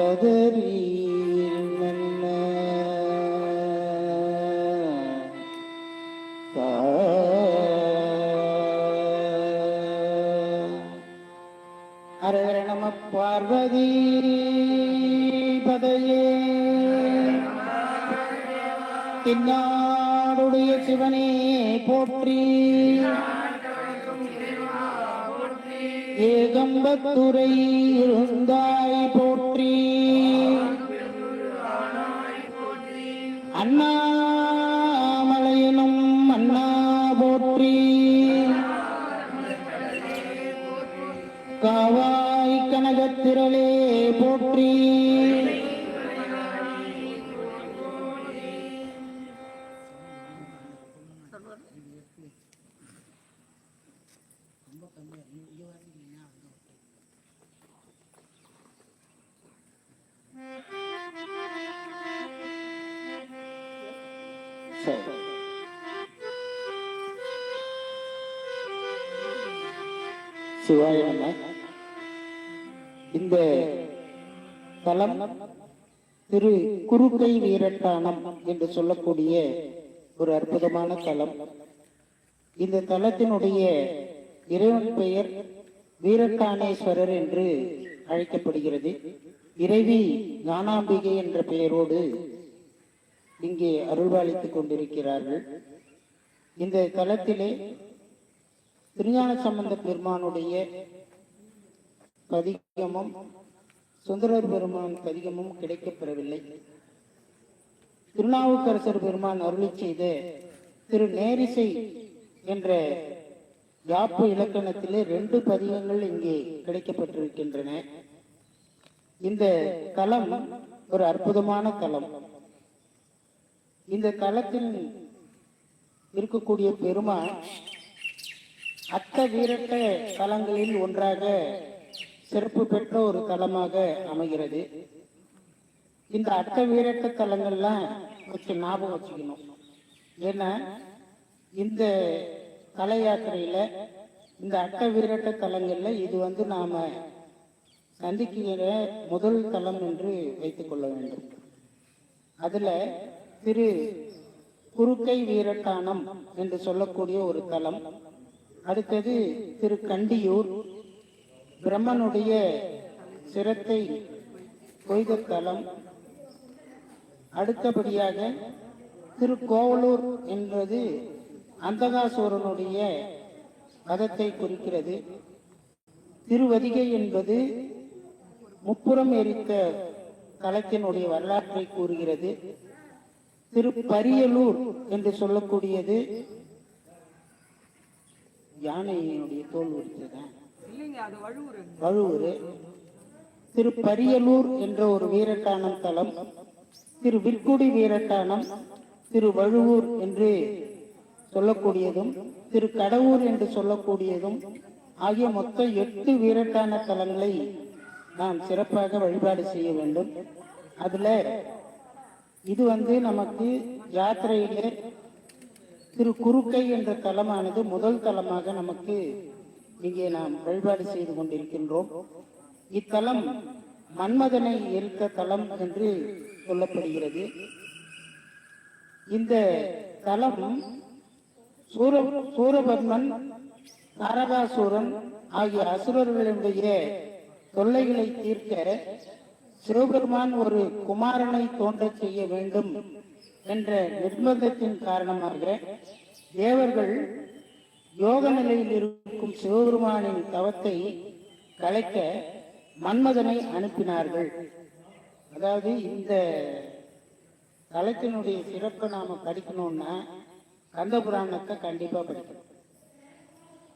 கதறி நல்ல அரகர நம பார்வதி பதையே. தின்னாடுடைய சிவனே போற்றி. ஏகம்பத்துரை இருந்தாய் போற்றி. அண்ணாமலையினும் அண்ணா போற்றி. காவாய் கனகத்திரளே போற்றி. சிவாய நம. இந்த தலம் திரு குறுக்கை வீரட்டானம் என்று சொல்லக்கூடிய ஒரு அற்புதமான தலம். இந்த தலத்தினுடைய இறைவன் பெயர் வீரட்டானேஸ்வரர் என்று அழைக்கப்படுகிறது. இறைவி ஞானாம்பிகை என்ற பெயரோடு இங்கே அருள்வாளித்துக் கொண்டிருக்கிறார்கள். இந்த தலத்திலே திருஞான சம்பந்த பெருமானுடைய பதிகமும் சுந்தரர் பெருமான் பதிகமும் கிடைக்கப்பெறவில்லை. திருநாவுக்கரசர் பெருமான் அருளி செய்த திரு நேரிசை என்ற யாப்பு இலக்கணத்திலே ரெண்டு பதிகங்கள் இங்கே கிடைக்கப்பட்டிருக்கின்றன இந்த தலம் ஒரு அற்புதமான தலம் இந்த தலத்தில் இருக்கக்கூடிய பெருமான் அத்த வீரட்ட தலங்களில் ஒன்றாக சிறப்பு பெற்ற ஒரு தலமாக அமைகிறது. இந்த அட்ட வீரட்ட தலங்கள்லாம் கொஞ்சம் ஞாபகம் வச்சுக்கணும். ஏன்னா இந்த தல யாத்திரையில இந்த அட்ட வீரட்ட தலங்கள்ல இது வந்து நாம சந்திக்கிற முதல் தலம் என்று வைத்துக் கொள்ள வேண்டும். அதுல திரு குறுக்கை வீரட்டானம் என்று சொல்லக்கூடிய ஒரு தலம். அடுத்தது திரு கண்டியூர். பிரம்மனுடைய சிரத்தை கொய்த தலம் அடுத்தபடியாக திருக்கோவலூர் என்பது அந்தகாசூரனுடைய மதத்தை குறிக்கிறது. திருவதிகை என்பது முப்புறம் எரித்த தலத்தினுடைய வரலாற்றை கூறுகிறது. திருப்பரியலூர் என்று சொல்லக்கூடியது யானையினுடைய தோல் உரித்ததான் வழுவூர் திரு பரியலூர் என்ற ஒரு வீரட்டானம் தலம் திரு விற்குடி வீரட்டானம் திரு வழுவூர் என்று சொல்லக்கூடியதும் திரு கடவுர் என்று சொல்லக்கூடியதும் ஆகிய மொத்தம் எட்டு வீரட்டான தலங்களை நாம் சிறப்பாக வழிபாடு செய்ய வேண்டும். அதுல இது வந்து நமக்கு யாத்திரையிலே திரு குறுக்கை என்ற தலமானது முதல் தலமாக நமக்கு இங்கே நாம் வழிபாடு செய்து கொண்டிருக்கின்றோம். இத்தலம் மன்மதனை எரித்த தலம் என்று சொல்லப்படுகிறது. இந்த தலம் சூர சூரபத்மன் தாரகாசூரன் ஆகிய அசுரர்களுடைய தொல்லைகளை தீர்க்க சிவபெருமான் ஒரு குமாரனை தோன்றச் செய்ய வேண்டும். என்ற நிர்பந்தத்தின் காரணமாக தேவர்கள் யோக நிலையில் இருக்கும் சிவபெருமானின் தவத்தை கலைக்க மன்மதனை அனுப்பினார்கள். அதாவது இந்த தலத்தினுடைய சிறப்பை நாம படிக்கணும்னா கந்த புராணத்தை கண்டிப்பா படிக்கணும்.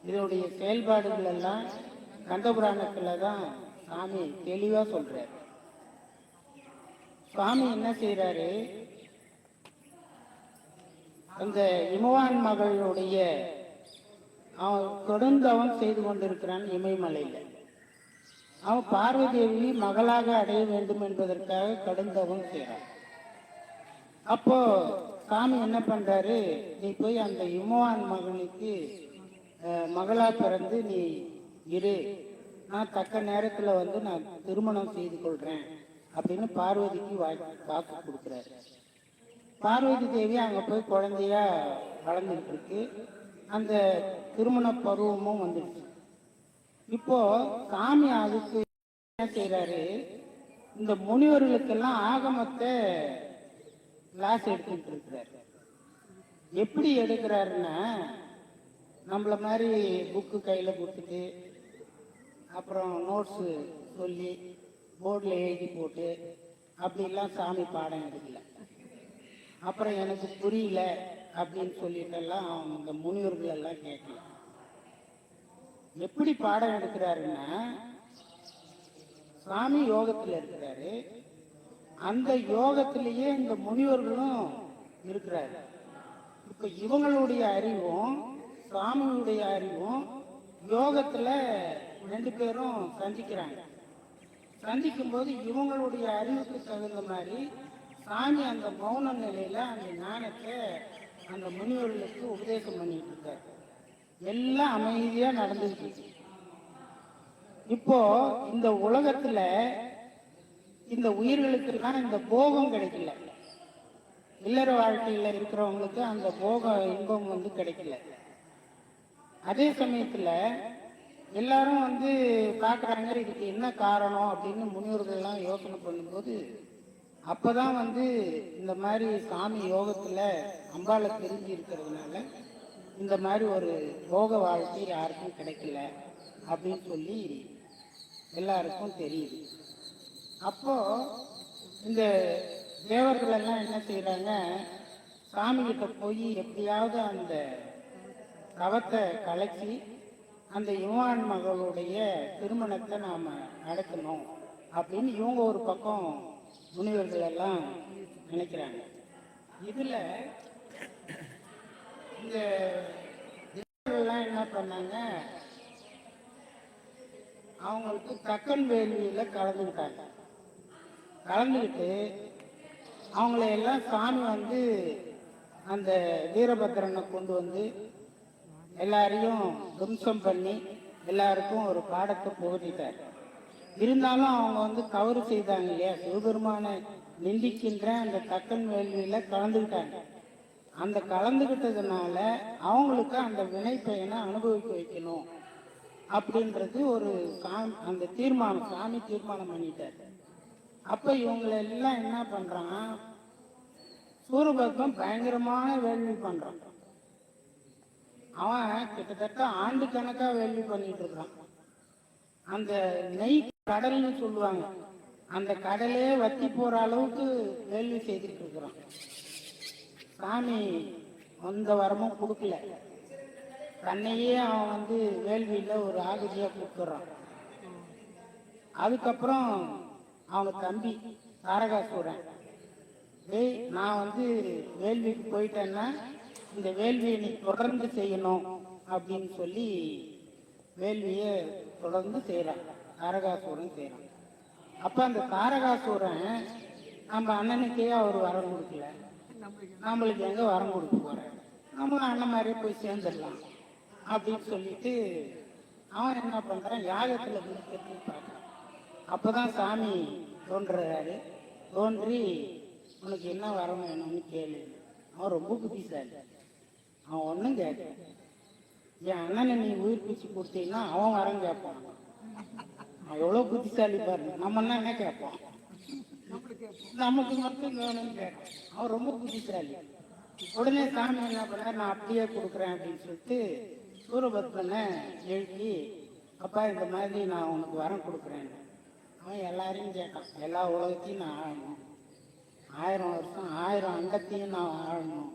இதனுடைய செயல்பாடுகள் எல்லாம் கந்த புராணத்துல தான் சாமி தெளிவா சொல்றாரு. சுவாமி என்ன செய்யறாரு அந்த இமவான் மகளுடைய அவன் கொடுந்தவன் செய்து கொண்டிருக்கிறான் இமயமலையில். அவன் பார்வதேவி மகளாக அடைய வேண்டும் என்பதற்காக கடுந்தவன் செய்கிறான். அப்போ சாமி என்ன பண்றாரு? நீ போய் அந்த இமவான் மகனுக்கு மகளா பிறந்து நீ இரு. நான் தக்க நேரத்துல வந்து நான் திருமணம் செய்து கொள்றேன் அப்படின்னு பார்வதிக்கு வாக்கு கொடுக்குறாரு. பார்வதி தேவி அங்கே போய் குழந்தையா வளர்ந்துட்டு இருக்கு. அந்த திருமண பருவமும் வந்துடுச்சு. இப்போ சாமி அதுக்கு என்ன செய்யறாரு இந்த முனிவர்களுக்கெல்லாம் ஆகமத்தை கிளாஸ் எடுத்துட்டு இருக்கிறாரு. எப்படி எடுக்கிறாருன்னா நம்மள மாதிரி புக்கு கையில கொடுத்துட்டு அப்புறம் நோட்ஸு சொல்லி போர்டில் எழுதி போட்டு அப்படிலாம் சாமி பாடம் எடுக்கல. அப்புறம் எனக்கு புரியல அப்படின்னு சொல்லிட்டெல்லாம் அந்த முனிவர்கள் எல்லாம் கேட்கல. எப்படி பாடம் எடுக்கிறாருன்னா சாமி யோகத்தில் இருக்கிறாரு. அந்த யோகத்திலேயே இந்த முனிவர்களும் இருக்கிறாரு. இப்ப இவங்களுடைய அறிவும் சாமியுடைய அறிவும் யோகத்துல ரெண்டு பேரும் சந்திக்கிறாங்க. சந்திக்கும் போது இவங்களுடைய அறிவுக்கு தகுந்த மாதிரி சாமி அந்த மௌன நிலையில அந்த ஞானத்தை அந்த முனிவர்களுக்கு உபதேசம் பண்ணிட்டு இருக்கார். எல்லாம் அமைதியா நடந்துட்டு இருக்கு. இப்போ இந்த உலகத்துல இந்த உயிர்களுக்கெல்லாம் இந்த போகம் கிடைக்கல. இல்லற வாழ்க்கையில இருக்கிறவங்களுக்கு அந்த போக இன்பம் வந்து கிடைக்கல. அதே சமயத்துல எல்லாரும் வந்து பாக்குறாங்க இதுக்கு என்ன காரணம் அப்படின்னு முனிவர்கள் எல்லாம் யோசனை பண்ணும்போது அப்பதான் வந்து இந்த மாதிரி சாமி யோகத்துல அம்பாளை தெரிஞ்சு இருக்கிறதுனால இந்த மாதிரி ஒரு யோக வாழ்க்கை யாருக்கும் கிடைக்கல அப்படின்னு சொல்லி எல்லாருக்கும் தெரியுது. அப்போ இந்த தேவர்கள் எல்லாம் என்ன செய்யறாங்க சாமி கிட்ட போய் எப்படியாவது அந்த கவத்தை கலைச்சி அந்த யுவான் மகளுடைய திருமணத்தை நாம நடத்தணும் அப்படின்னு இவங்க ஒரு பக்கம் முனிவர்கள் எல்லாம் நினைக்கிறாங்க. இதுல இந்த தேவர்கள்லாம் என்ன பண்ணாங்க? அவங்களுக்கு தக்கன் வேள்வியில் கலந்துக்கிட்டாங்க. கலந்துக்கிட்டு அவங்கள எல்லாம் சாமி வந்து அந்த வீரபத்திரனை கொண்டு வந்து எல்லாரையும் தும்சம் பண்ணி எல்லாருக்கும் ஒரு பாடத்தை புகட்டிட்டார் இருந்தாலும் அவங்க வந்து தவறு செய்தாங்க இல்லையா? சிவபெருமானை நிந்திக்கின்ற அந்த தக்கன் வேள்வியில கலந்துக்கிட்டாங்க. அந்த கலந்துக்கிட்டதுனால அவங்களுக்கு அந்த வினை பயனை அனுபவிக்க வைக்கணும் அப்படின்றது ஒரு சா- அந்த தீர்மானம் சாமி தீர்மானம் பண்ணிட்டார். அப்ப இவங்களை எல்லாம் என்ன பண்றான் சூரபத்மன் பயங்கரமான வேள்வி பண்றான். அவன் கிட்டத்தட்ட ஆண்டு கணக்கா வேள்வி பண்ணிட்டு இருக்கான். அந்த நெய் கடல்னு சொல்லுவாங்க. அந்த கடலே வத்தி போற அளவுக்கு வேள்வி செய்துட்டு இருக்கிறான் சாமி அந்த வரமும் கொடுக்கல. தன்னையே அவன் வந்து வேள்வியில ஒரு ஆகுதியா கொடுத்துறான். அதுக்கப்புறம் அவங்க தம்பி தாரகாசூரன் டேய் நான் வந்து வேள்விக்கு போயிட்டேன்னா இந்த வேள்வியை நீ தொடர்ந்து செய்யணும் அப்படின்னு சொல்லி வேள்வியை தொடர்ந்து செய்கிறான் தாரகாசூரன் செய்கிறான் அப்போ அந்த தாரகாசூரன் நம்ம அண்ணனுக்கே அவர் வரம் கொடுக்கல. நம்மளுக்கு எங்கே வரம் கொடுக்க போகிறேன் நம்ம அண்ணன் மாதிரியே போய் சேர்ந்துடலாம் அப்படின்னு சொல்லிட்டு அவன் என்ன பண்ணுறான் யாகத்தில் முடிக்கிறதுக்கு பார்க்குறான் அப்பதான் சாமி தோன்றுறாரு. தோன்றி உனக்கு என்ன வரம் வேணும்னு கேளு. அவன் ரொம்ப புத்திசாலி. அவன் ஒன்றும் கேட்க என் அண்ணனை நீ உயிர் பிச்சு கொடுத்தீங்கன்னா அவன் வரம் கேட்பான். எவ்வளோ புத்திசாலி பாருங்க. நம்ம என்ன கேட்போம்? கேட்பான் நமக்கு மட்டும் வேணும்னு கேட்போம். அவன் ரொம்ப புத்திசாலி. உடனே சாமி என்ன பண்ணார்? நான் அப்படியே கொடுக்குறேன் அப்படின்னு சொல்லிட்டு சூரபத்மனை எழுப்பி அப்பா இந்த மாதிரி நான் உனக்கு வரம் கொடுக்குறேன். அவன் எல்லாரையும் கேட்டான். எல்லா உலகத்தையும் நான் ஆழணும் ஆயிரம் வருஷம் ஆயிரம் அங்கத்தையும் நான் ஆழணும்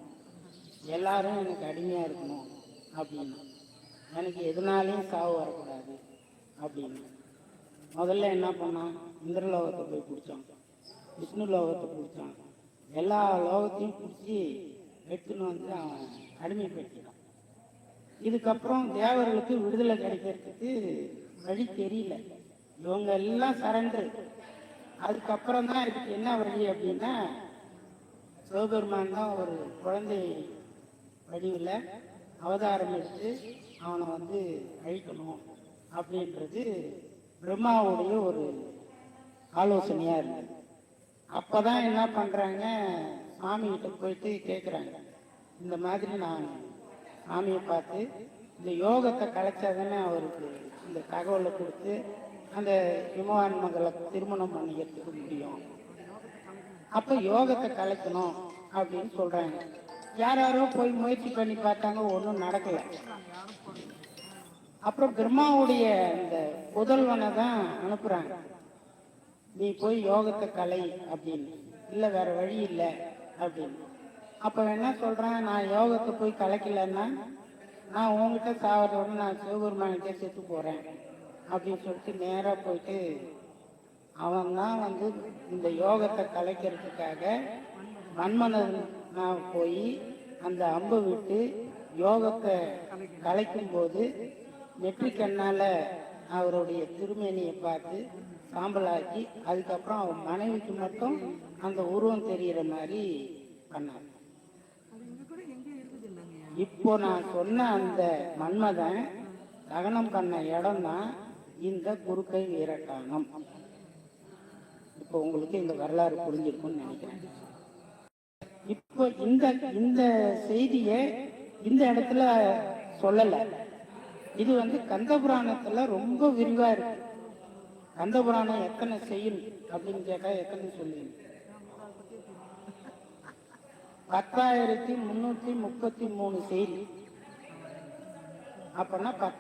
எல்லாரும் எனக்கு அடிமையாக இருக்கணும். அப்படின்னு. எனக்கு எதுனாலையும் சாவு வரக்கூடாது அப்படின்னு. முதல்ல என்ன பண்ணான் இந்திரலோகத்தை போய் பிடிச்சான். விஷ்ணு லோகத்தை பிடிச்சான். எல்லா லோகத்தையும் பிடிச்சி எடுத்துன்னு வந்து அவன் அடிமைப்படுத்திட்டான். இதுக்கப்புறம் தேவர்களுக்கு விடுதலை கிடைக்கிறதுக்கு வழி தெரியல. இவங்க எல்லாம் சரண்டர் அதுக்கப்புறம் தான் இதுக்கு என்ன வழி அப்படின்னா சிவபெருமான் தான் ஒரு குழந்தை வடிவில் அவதாரம் எடுத்து அவனை வந்து அழிக்கணும் அப்படின்றது பிரம்மாவுடைய ஒரு ஆலோசனையா இருந்தது. அப்பதான் என்ன பண்றாங்க? சாமி கிட்ட போயிட்டு கேட்குறாங்க இந்த மாதிரி நான் சாமியை பார்த்து இந்த யோகத்தை கலைச்சாதானே அவருக்கு இந்த தகவலை கொடுத்து அந்த இமவான் மகளை திருமணம் பண்ணிக்கிறதுக்கு முடியும். அப்ப யோகத்தை கலைக்கணும் அப்படின்னு சொல்றாங்க. யார் யாரோ போய் முயற்சி பண்ணி பார்த்தாங்க ஒன்றும் நடக்கல. அப்புறம் பிரம்மாவுடைய இந்த புதல்வனை தான் அனுப்புறாங்க. நீ போய் யோகத்தை கலை அப்படின்னு. இல்ல வேற வழி இல்லை அப்படின்னு. அப்ப என்ன சொல்றேன்? நான் யோகத்தை போய் கலைக்கலன்னா நான் உங்ககிட்ட சாவதோட நான் சிவபெருமான்கிட்ட செத்து போறேன் அப்படின்னு சொல்லிட்டு நேரா போயிட்டு அவன் தான் வந்து இந்த யோகத்தை கலைக்கிறதுக்காக மன்மனன் நான் போய் அந்த அம்பை விட்டு யோகத்தை கலைக்கும் போது நெற்றிக்கண்ணால அவருடைய திருமேனியை பார்த்து சாம்பலாக்கி அதுக்கப்புறம் அவன் மனைவிக்கு மட்டும் அந்த உருவம் தெரிகிற மாதிரி பண்ணார். இப்போ நான் சொன்ன அந்த மன்மதன் தகனம் பண்ண இடம் தான் இந்த குறுக்கை வீரட்டானம் இப்போ உங்களுக்கு இந்த வரலாறு புரிஞ்சிருக்கும்னு நினைக்கிறேன். இப்போ இந்த இந்த செய்தியை இந்த இடத்துல சொல்லலை. இது வந்து கந்த புராணத்துல ரொம்ப விரிவா இருக்கு. கந்த புராணம் எத்தனை செய்யும் அப்படின்னு கேட்டா எத்தனை சொல்லி பத்தாயிரத்தி முன்னூத்தி முப்பத்தி மூணு செய்தி. அப்பன்னா பத்-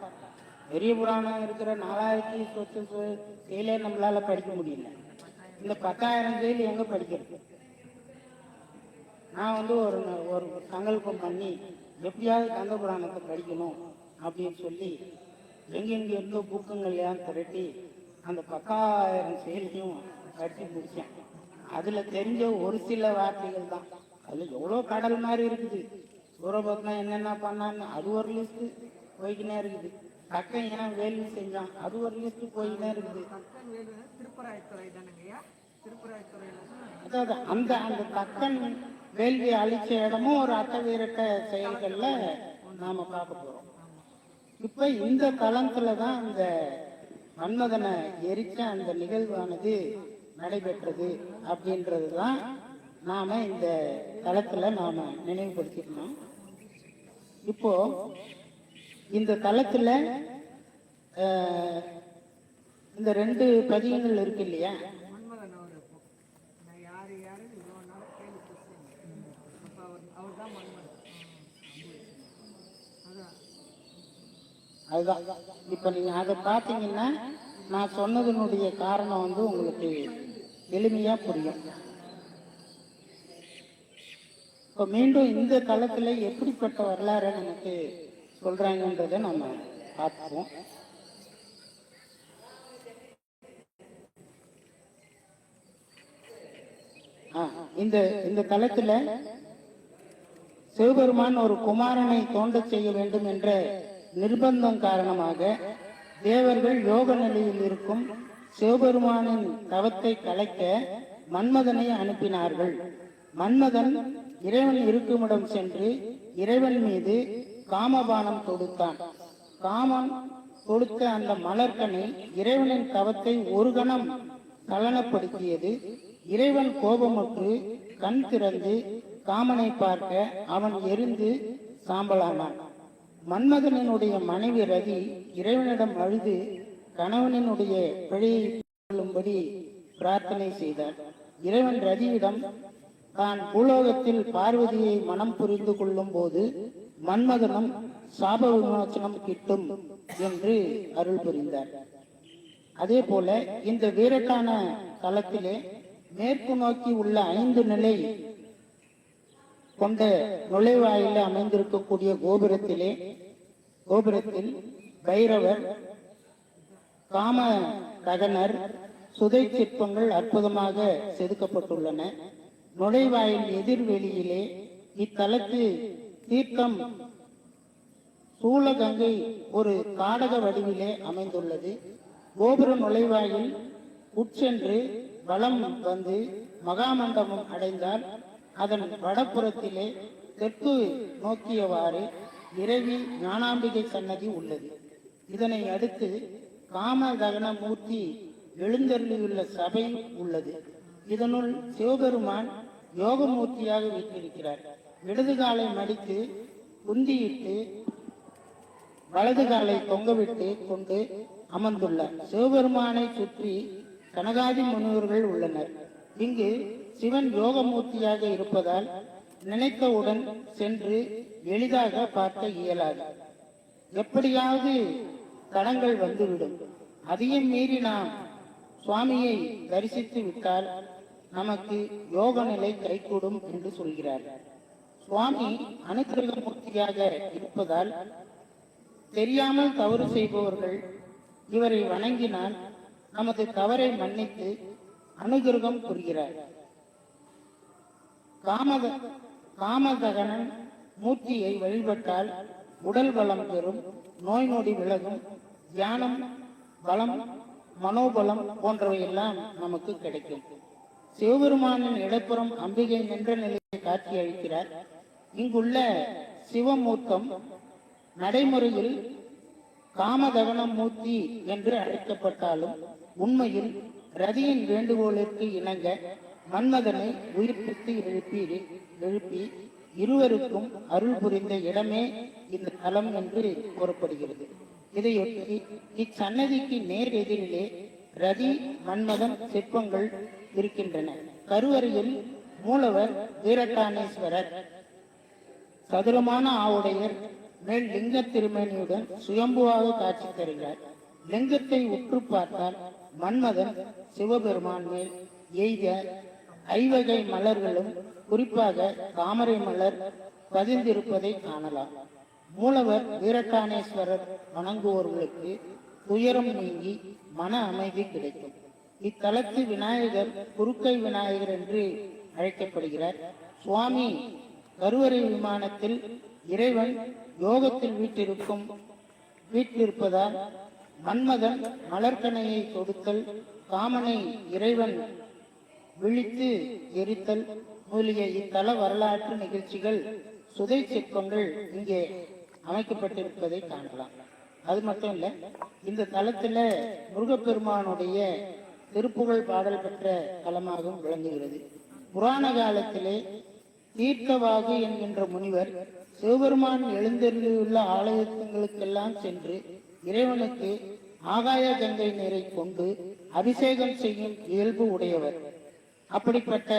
பெரிய புராணம் இருக்கிற நாலாயிரத்தி சொத்து செயலே நம்மளால படிக்க முடியல. இந்த பத்தாயிரம் செயல் எங்க படிக்கிறது? நான் வந்து ஒரு ஒரு சங்கல்பம் பண்ணி எப்படியாவது கந்த புராணத்தை படிக்கணும். அப்படின்னு சொல்லி எங்கெங்க இருந்தோ புக்குங்கள்லாம் திரட்டி அந்த பத்தாயிரம் செயலையும் படிச்சு முடிச்சேன். அதுல தெரிஞ்ச ஒரு சில வார்த்தைகள் தான். அதுல எவ்வளோ கடல் மாதிரி இருக்குது. சூரபத்மன் என்னென்ன பண்ணான்னு அது ஒரு லிஸ்ட் போய்க்கினே இருக்குது. கக்கன் ஏன் வேள்வி செஞ்சான்? அது ஒரு லிஸ்ட் போய்க்கினே இருக்குது. வேலு அதாவது அந்த அந்த தக்கன் வேள்வி அழிச்ச இடமும் ஒரு அட்டவீரட்ட செயல்கள்ல நாம பார்க்க போறோம். இப்ப இந்த தளத்துல தான் அந்த மன்மதனை எரிச்ச அந்த நிகழ்வானது நடைபெற்றது அப்படின்றது தான் நாம இந்த தளத்துல நாம நினைவுபடுத்திக்கணும். இப்போ இந்த தளத்துல இந்த ரெண்டு பதியங்கள் இருக்கு இல்லையா மன்மதன் அவர் இப்போ நான் யார் யாருன்னு இவ்வளோ நாள் கேள்வி பேசுறேன் அப்போ அவர் அவர் தான் மன்மதன் அதான் அதுதான். இப்போ நீங்கள் அதை பார்த்தீங்கன்னா நான் சொன்னதனுடைய காரணம் வந்து உங்களுக்கு எளிமையாக புரியும். இப்போ மீண்டும் இந்த காலத்தில் எப்படிப்பட்ட வரலாறை நமக்கு சொல்கிறாங்கன்றதை நம்ம பார்ப்போம். இந்த இந்த தளத்துல சிவபெருமான் ஒரு குமாரனை தோண்டச் செய்ய வேண்டும் என்ற நிர்பந்தம் காரணமாக தேவர்கள் யோக நிலையில் இருக்கும் சிவபெருமானின் தவத்தை கலைக்க மன்மதனை அனுப்பினார்கள். மன்மதன் இறைவன் இருக்குமிடம் சென்று இறைவன் மீது காமபானம் தொடுத்தான். காமன் கொடுத்த அந்த மலர்கனை இறைவனின் தவத்தை ஒரு கணம் கலனப்படுத்தியது இறைவன் கோபமுற்று கண் திறந்து காமனை பார்க்க அவன் எரிந்து சாம்பலானான். மன்மதனினுடைய மனைவி ரதி இறைவனிடம் அழுது கணவனினுடைய பிழையை கொள்ளும்படி பிரார்த்தனை செய்தார். இறைவன் ரதியிடம் தான் பூலோகத்தில் பார்வதியை மனம் புரிந்து கொள்ளும் போது மன்மதனும் சாப விமோசனம் கிட்டும் என்று அருள் புரிந்தார். அதே போல இந்த வீரட்டான தளத்திலே மேற்கு நோக்கி உள்ள ஐந்து நிலை கொண்ட நுழைவாயில அமைந்திருக்கக்கூடிய கோபுரத்திலே கோபுரத்தில் பைரவர் காம ககனர் சுதை சிற்பங்கள் அற்புதமாக செதுக்கப்பட்டுள்ளன. நுழைவாயில் எதிர்வெளியிலே இத்தலத்து தீர்த்தம் சூளகங்கை ஒரு காடக வடிவிலே அமைந்துள்ளது. கோபுர நுழைவாயில் உட்சென்று வளம் வந்து மகாமண்டபம் அடைந்தால் அதன் வடபுறத்திலே தெற்கு நோக்கியவாறு இறைவி ஞானாம்பிகை சன்னதி உள்ளது. இதனை அடுத்து காம தகன மூர்த்தி எழுந்தருளியுள்ள சபை உள்ளது. இதனுள் சிவபெருமான் யோகமூர்த்தியாக வீற்றிருக்கிறார். இடது காலை மடித்து குந்தியிட்டு வலது காலை தொங்கவிட்டு கொண்டு அமர்ந்துள்ளார். சிவபெருமானை சுற்றி கனகாதி முனிவர்கள் உள்ளனர். இங்கு சிவன் யோகமூர்த்தியாக இருப்பதால் நினைத்தவுடன் சென்று எளிதாக பார்க்க இயலாது. எப்படியாவது தடங்கள் வந்துவிடும். அதையும் மீறி நாம் சுவாமியை தரிசித்து விட்டால் நமக்கு யோக நிலை கைகூடும் என்று சொல்கிறார். சுவாமி அனுக்கிரகமூர்த்தியாக இருப்பதால் தெரியாமல் தவறு செய்பவர்கள் இவரை வணங்கினால் நமது தவறை மன்னித்து அனுகிரகம் புரிகிறார். காமத காமதகனன் மூர்த்தியை வழிபட்டால் உடல் வளம் பெறும் நோய் நொடி விலகும் தியானம் பலம் மனோபலம் போன்றவையெல்லாம் நமக்கு கிடைக்கும். சிவபெருமானின் இடப்புறம் அம்பிகை நின்ற நிலையை காட்சி அளிக்கிறார். இங்குள்ள சிவமூர்த்தம் நடைமுறையில் காமதகன மூர்த்தி என்று அழைக்கப்பட்டாலும் உண்மையில் ரதியின் வேண்டுகோளிற்கு இணங்க மன்மதனை உயிர்ப்பித்து எழுப்பி எழுப்பி இருவருக்கும் அருள் புரிந்த இடமே இந்த தலம் என்று கூறப்படுகிறது. இதையொட்டி இச்சன்னதிக்கு நேர் எதிரிலே ரதி மன்மதன் சிற்பங்கள் இருக்கின்றன. கருவறையில் மூலவர் வீரட்டானேஸ்வரர். சதுரமான ஆவுடையர் மேல் லிங்க திருமணியுடன் சுயம்புவாக காட்சி தருகிறார். லிங்கத்தை உற்று பார்த்தால் மன்மதன் சிவபெருமான் மேல் எய்த ஐவகை மலர்களும் குறிப்பாக தாமரை மலர் பதிந்திருப்பதை காணலாம். மூலவர் வீரட்டானேஸ்வரர் வணங்குவோர்களுக்கு துயரம் நீங்கி மன அமைதி கிடைக்கும். இத்தலத்து விநாயகர் குறுக்கை விநாயகர் என்று அழைக்கப்படுகிறார். சுவாமி கருவறை விமானத்தில் இறைவன் யோகத்தில் வீட்டிருக்கும் வீட்டிருப்பதால் மன்மதன் மலர்கனையை கொடுத்தல் காமனை இறைவன் விழித்து எரித்தல் முதலிய இத்தல வரலாற்று நிகழ்ச்சிகள் சுதை சிற்பங்கள் இங்கே அமைக்கப்பட்டிருப்பதை காணலாம். அது மட்டும் இல்ல இந்த தலத்துல முருகப்பெருமானுடைய திருப்புகழ் பாடல் பெற்ற தலமாகவும் விளங்குகிறது. புராண காலத்திலே தீர்த்தவாகு என்கின்ற முனிவர் சிவபெருமான் எழுந்தருளியுள்ள ஆலயங்களுக்கெல்லாம் சென்று இறைவனுக்கு ஆகாய கங்கை நீரை கொண்டு அபிஷேகம் செய்யும் இயல்பு உடையவர். அப்படிப்பட்ட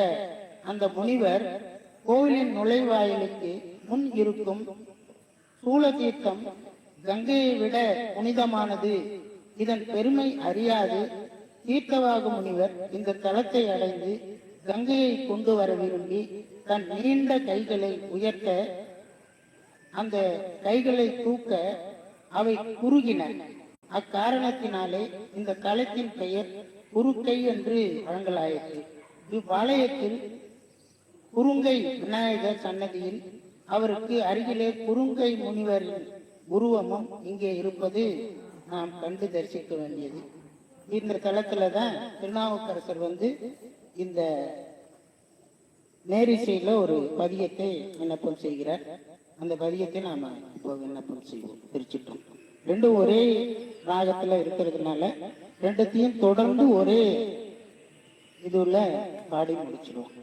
அந்த முனிவர் கோவிலின் நுழைவாயிலுக்கு முன் இருக்கும் சூலதீர்த்தம் கங்கையை விட புனிதமானது. இதன் பெருமை அறியாது. தீர்த்தவாக முனிவர் இந்த தலத்தை அடைந்து கங்கையை கொண்டு வர விரும்பி தன் நீண்ட கைகளை உயர்த்த அந்த கைகளை தூக்க அவை குறுகின. அக்காரணத்தினாலே இந்த களத்தின் பெயர் குறுக்கை என்று வழங்கலாயிற்று. இவ்வாலயத்தில் குறுங்கை விநாயகர் சன்னதியில் அவருக்கு அருகிலே குறுங்கை முனிவரின் உருவமும் இங்கே இருப்பது நாம் கண்டு தரிசிக்க வேண்டியது. இந்த தலத்துல தான் திருநாவுக்கரசர் வந்து இந்த நேரிசையில ஒரு பதியத்தை விண்ணப்பம் செய்கிறார். அந்த பதியத்தை நாம இப்போ விண்ணப்பம் செய்வோம் பிரிச்சுட்டோம் ரெண்டும் ஒரே ராகத்துல இருக்கிறதுனால ரெண்டுத்தையும் தொடர்ந்து ஒரே இதுல பாடி முடிச்சிடுவோம்